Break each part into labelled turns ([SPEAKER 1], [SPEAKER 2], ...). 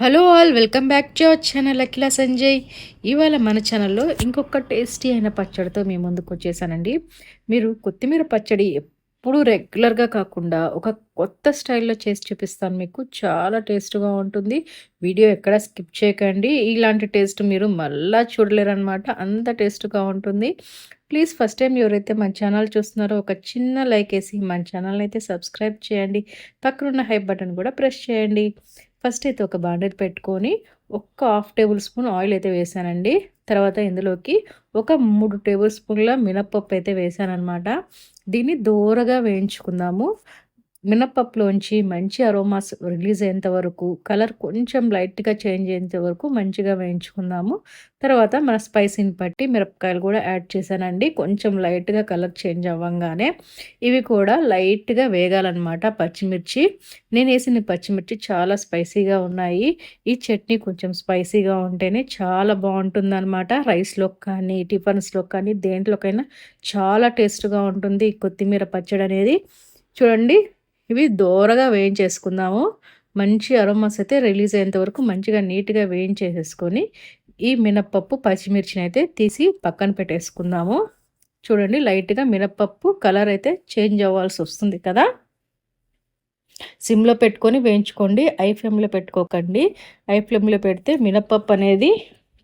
[SPEAKER 1] Hello all welcome back to our channel Akhila Sanjay. ఇవాళ మన ఛానల్లో ఇంకొక టేస్టీ అయిన పచ్చడితో మీ ముందుకు వచ్చేసానండి. మీరు కొత్తిమీర పచ్చడి ఎప్పుడు రెగ్యులర్గా కాకుండా ఒక కొత్త స్టైల్లో చేసి చూపిస్తాను. మీకు చాలా టేస్ట్గా ఉంటుంది. వీడియో ఎక్కడ స్కిప్ చేయకండి. ఇలాంటి టేస్ట్ మీరు మళ్ళా చూడలేరనమాట అంత టేస్ట్గా ఉంటుంది. ప్లీజ్ ఫస్ట్ టైం ఎవరైతే మన ఛానల్ చూస్తున్నారో ఒక చిన్న లైక్ వేసి మన ఛానల్ అయితే సబ్స్క్రైబ్ చేయండి. పక్కనున్న హై బటన్ కూడా ప్రెస్ చేయండి. ఫస్ట్ అయితే ఒక బాండెడ్ పెట్టుకొని ఒక్క హాఫ్ టేబుల్ స్పూన్ ఆయిల్ అయితే వేసానండి. తర్వాత ఇందులోకి ఒక మూడు టేబుల్ స్పూన్ల మినప్పప్పు అయితే వేసానమాట దీన్ని దూరగా వేయించుకుందాము. మినప్పప్పులోంచి మంచి అరోమాస్ రిలీజ్ అయ్యేంత వరకు కలర్ కొంచెం లైట్గా చేంజ్ అయ్యేంత వరకు మంచిగా వేయించుకుందాము. తర్వాత మన స్పైసీని బట్టి మిరపకాయలు కూడా యాడ్ చేశానండి. కొంచెం లైట్గా కలర్ చేంజ్ అవ్వగానే ఇవి కూడా లైట్గా వేగాలన్నమాట పచ్చిమిర్చి. నేను వేసిన పచ్చిమిర్చి చాలా స్పైసీగా ఉన్నాయి. ఈ చట్నీ కొంచెం స్పైసీగా ఉంటేనే చాలా బాగుంటుందన్నమాట. రైస్లో కానీ టిఫిన్స్లో కానీ దేంట్లోకైనా చాలా టేస్ట్గా ఉంటుంది కొత్తిమీర పచ్చడి అనేది చూడండి ఇవి దోరగా వేయించేసుకుందాము. మంచి అరోమాస్ అయితే రిలీజ్ అయ్యేంత వరకు మంచిగా నీట్గా వేయించేసేసుకొని ఈ మినప్పప్పు పచ్చిమిర్చిని అయితే తీసి పక్కన పెట్టేసుకుందాము. చూడండి లైట్గా మినప్పప్పు కలర్ అయితే చేంజ్ అవ్వాల్సి వస్తుంది కదా. సిమ్లో పెట్టుకొని వేయించుకోండి. ఐ ఫ్లేమ్లో పెట్టుకోకండి. ఐ ఫ్లేమ్లో పెడితే మినప్పప్పు అనేది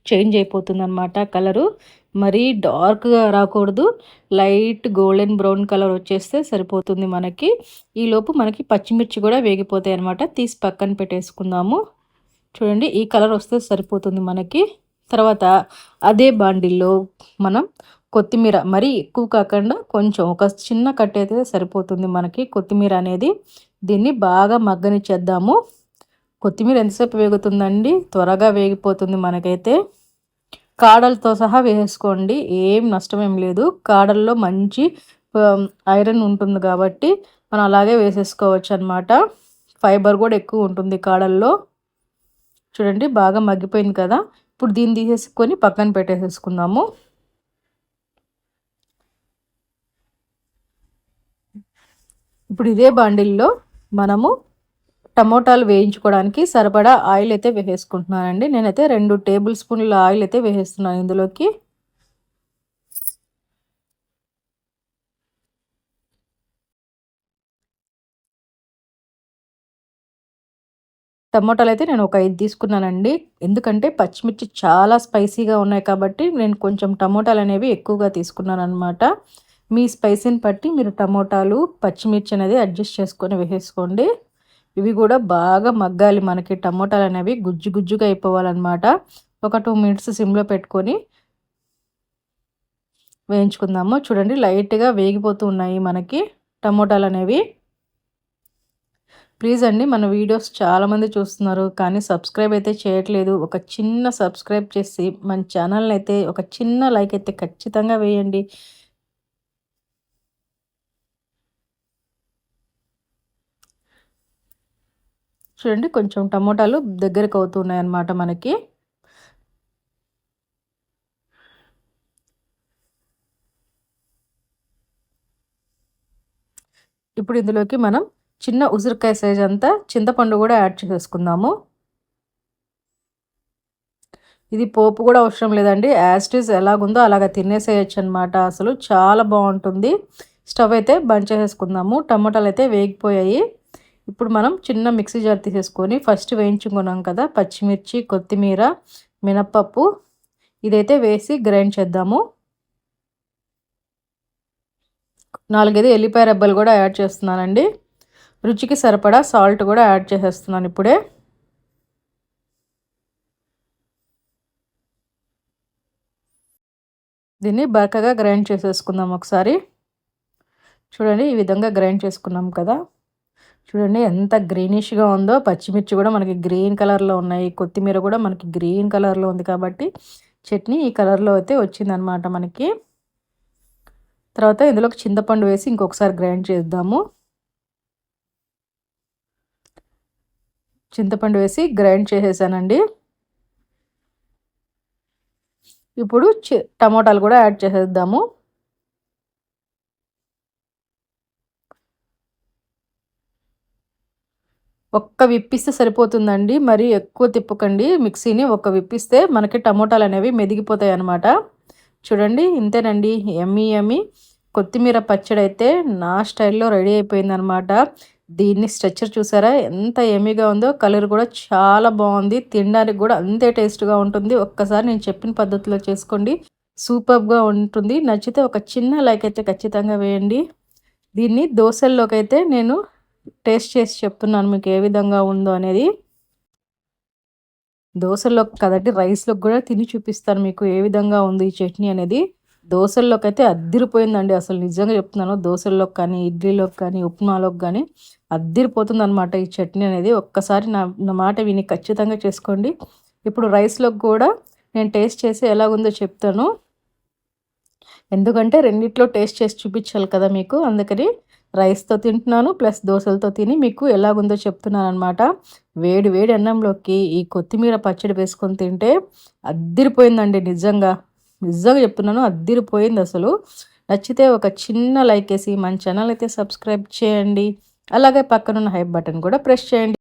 [SPEAKER 1] చేంజ్ అయిపోతుంది అనమాట కలరు. మరీ డార్క్గా రాకూడదు. లైట్ గోల్డెన్ బ్రౌన్ కలర్ వచ్చేస్తే సరిపోతుంది మనకి. ఈలోపు మనకి పచ్చిమిర్చి కూడా వేగిపోతాయి అనమాట తీసి పక్కన పెట్టేసుకుందాము. చూడండి ఈ కలర్ వస్తే సరిపోతుంది మనకి. తర్వాత అదే బాండిల్లో మనం కొత్తిమీర మరీ ఎక్కువ కాకుండా కొంచెం ఒక చిన్న కట్ అయితే సరిపోతుంది మనకి కొత్తిమీర అనేది. దీన్ని బాగా మగ్గనిచ్చేద్దాము. కొత్తిమీర ఎంతసేపు వేగుతుందండి? త్వరగా వేగిపోతుంది మనకైతే. కాడలతో సహా వేసుకోండి. ఏం నష్టం ఏం లేదు. కాడల్లో మంచి ఐరన్ ఉంటుంది కాబట్టి మనం అలాగే వేసేసుకోవచ్చు అనమాట ఫైబర్ కూడా ఎక్కువ ఉంటుంది కాడల్లో. చూడండి బాగా మగ్గిపోయింది కదా. ఇప్పుడు దీన్ని తీసేసుకొని పక్కన పెట్టేసేసుకుందాము. ఇప్పుడు ఇదే బాండిల్లో మనము టమోటాలు వేయించుకోవడానికి సరిపడా ఆయిల్ అయితే వేసేసుకుంటున్నానండి. నేనైతే రెండు టేబుల్ స్పూన్ల ఆయిల్ అయితే వేసేస్తున్నాను ఇందులోకి. టమోటాలు అయితే నేను ఒక ఐదు తీసుకున్నానండి. ఎందుకంటే పచ్చిమిర్చి చాలా స్పైసీగా ఉన్నాయి కాబట్టి నేను కొంచెం టమోటాలు అనేవి ఎక్కువగా తీసుకున్నాను అనమాట మీ స్పైసీని బట్టి మీరు టమోటాలు పచ్చిమిర్చి అనేది అడ్జస్ట్ చేసుకొని వేసేసుకోండి. ఇవి కూడా బాగా మగ్గాలి మనకి. టమోటాలు అనేవి గుజ్జు గుజ్జుగా అయిపోవాలన్నమాట. ఒక టూ మినిట్స్ సిమ్లో పెట్టుకొని వేయించుకుందాము. చూడండి లైట్గా వేగిపోతూ ఉన్నాయి మనకి టమోటాలు అనేవి. ప్లీజ్ అండి మన వీడియోస్ చాలామంది చూస్తున్నారు కానీ సబ్స్క్రైబ్ అయితే చేయట్లేదు. ఒక చిన్న సబ్స్క్రైబ్ చేసి మన ఛానల్ని అయితే ఒక చిన్న లైక్ అయితే ఖచ్చితంగా వేయండి. చూడండి కొంచెం టమోటాలు దగ్గరకు అవుతున్నాయి అన్నమాట మనకి. ఇప్పుడు ఇందులోకి మనం చిన్న ఉసిరికాయ సైజ్ అంతా చింతపండు కూడా యాడ్ చేసేసుకుందాము ఇది పోపు కూడా అవసరం లేదండి. యాస్టిస్ ఎలాగుందో అలాగ తినేసేయచ్చు అనమాట అసలు చాలా బాగుంటుంది. స్టవ్ అయితే బంద్ చేసేసుకుందాము. టమాటాలు అయితే వేగిపోయాయి. ఇప్పుడు మనం చిన్న మిక్సీ జార్ తీసేసుకొని ఫస్ట్ వేయించుకున్నాం కదా పచ్చిమిర్చి కొత్తిమీర మినప్పప్పు ఇదైతే వేసి గ్రైండ్ చేద్దాము. నాలుగైదు ఎల్లిపాయ రెబ్బలు కూడా యాడ్ చేస్తున్నానండి. రుచికి సరిపడా సాల్ట్ కూడా యాడ్ చేసేస్తున్నాను ఇప్పుడే. దీన్ని బరకగా గ్రైండ్ చేసేసుకుందాం ఒకసారి. చూడండి ఈ విధంగా గ్రైండ్ చేసుకున్నాం కదా. చూడండి ఎంత గ్రీనిష్గా ఉందో. పచ్చిమిర్చి కూడా మనకి గ్రీన్ కలర్లో ఉన్నాయి. కొత్తిమీర కూడా మనకి గ్రీన్ కలర్లో ఉంది కాబట్టి చట్నీ ఈ కలర్లో అయితే వచ్చిందనమాట మనకి. తర్వాత ఇందులోకి చింతపండు వేసి ఇంకొకసారి గ్రైండ్ చేద్దాము. చింతపండు వేసి గ్రైండ్ చేసేసానండి. ఇప్పుడు టమోటాలు కూడా యాడ్ చేసేద్దాము. ఒక్క విప్పిస్తే సరిపోతుందండి. మరి ఎక్కువ తిప్పకండి. మిక్సీని ఒక్క విప్పిస్తే మనకి టమోటాలు అనేవి మెదిగిపోతాయి అన్నమాట. చూడండి ఇంతేనండి. ఎమ్మి ఎమ్మి కొత్తిమీర పచ్చడి అయితే నా స్టైల్లో రెడీ అయిపోయిందనమాట దీన్ని స్ట్రక్చర్ చూసారా? ఎంత ఎమ్మిగా ఉందో. కలర్ కూడా చాలా బాగుంది. తినడానికి కూడా అంతే టేస్ట్గా ఉంటుంది. ఒక్కసారి నేను చెప్పిన పద్ధతిలో చేసుకోండి. సూపర్గా ఉంటుంది. నచ్చితే ఒక చిన్న లైక్ అయితే ఖచ్చితంగా వేయండి. దీన్ని దోశల్లోకి అయితే నేను టేస్ట్ చేసి చెప్తున్నాను మీకు ఏ విధంగా ఉందో అనేది. దోశల్లోకి కదండి రైస్లోకి కూడా తిని చూపిస్తాను మీకు ఏ విధంగా ఉంది ఈ చట్నీ అనేది. దోశల్లోకి అయితే అద్దిరిపోయిందండి అసలు నిజంగా చెప్తున్నాను. దోశల్లోకి కానీ ఇడ్లీలోకి కానీ ఉప్మాలోకి కానీ అద్దిరిపోతుంది అనమాట ఈ చట్నీ అనేది. ఒక్కసారి నా నా మాట విని ఖచ్చితంగా చేసుకోండి. ఇప్పుడు రైస్లోకి కూడా నేను టేస్ట్ చేసి ఎలా ఉందో చెప్తాను. ఎందుకంటే రెండిట్లో టేస్ట్ చేసి చూపించాలి కదా మీకు. అందుకని రైస్తో తింటున్నాను ప్లస్ దోశలతో తిని మీకు ఎలాగుందో చెప్తున్నాను అనమాట వేడి వేడి అన్నంలోకి ఈ కొత్తిమీర పచ్చడి వేసుకొని తింటే అద్దిరిపోయిందండి నిజంగా. నిజంగా చెప్తున్నాను అద్దిరిపోయింది అసలు. నచ్చితే ఒక చిన్న లైక్ వేసి మన ఛానల్ అయితే సబ్స్క్రైబ్ చేయండి. అలాగే పక్కనున్న హైప్ బటన్ కూడా ప్రెస్ చేయండి.